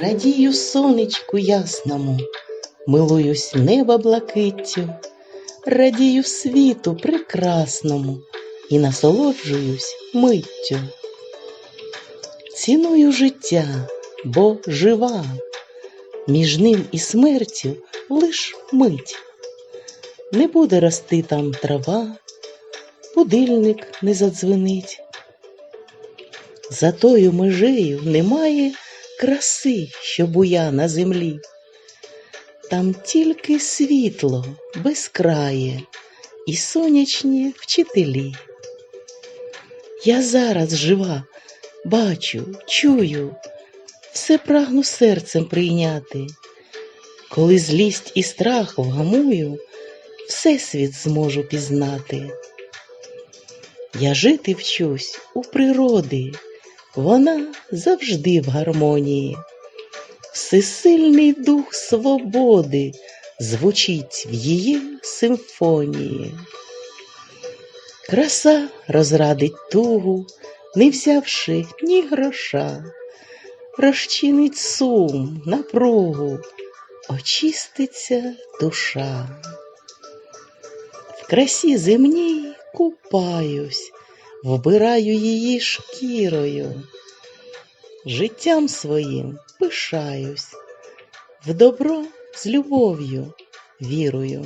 Радію сонечку ясному, милуюсь неба блакиттю, радію світу прекрасному і насолоджуюсь миттю. Ціную життя, бо жива, між ним і смертю лиш мить. Не буде рости там трава, будильник не задзвенить. За тою межею немає краси, що буя на землі. Там тільки світло безкрає і сонячні вчителі. Я зараз жива, бачу, чую, все прагну серцем прийняти. Коли злість і страх вгамую, всесвіт зможу пізнати. Я жити вчусь у природи, вона завжди в гармонії. Всесильний дух свободи звучить в її симфонії. Краса розрадить тугу, не взявши ні гроша, розчинить сум, напругу, очиститься душа. В красі земній купаюсь, вбираю її шкірою, життям своїм пишаюсь, в добро з любов'ю вірую.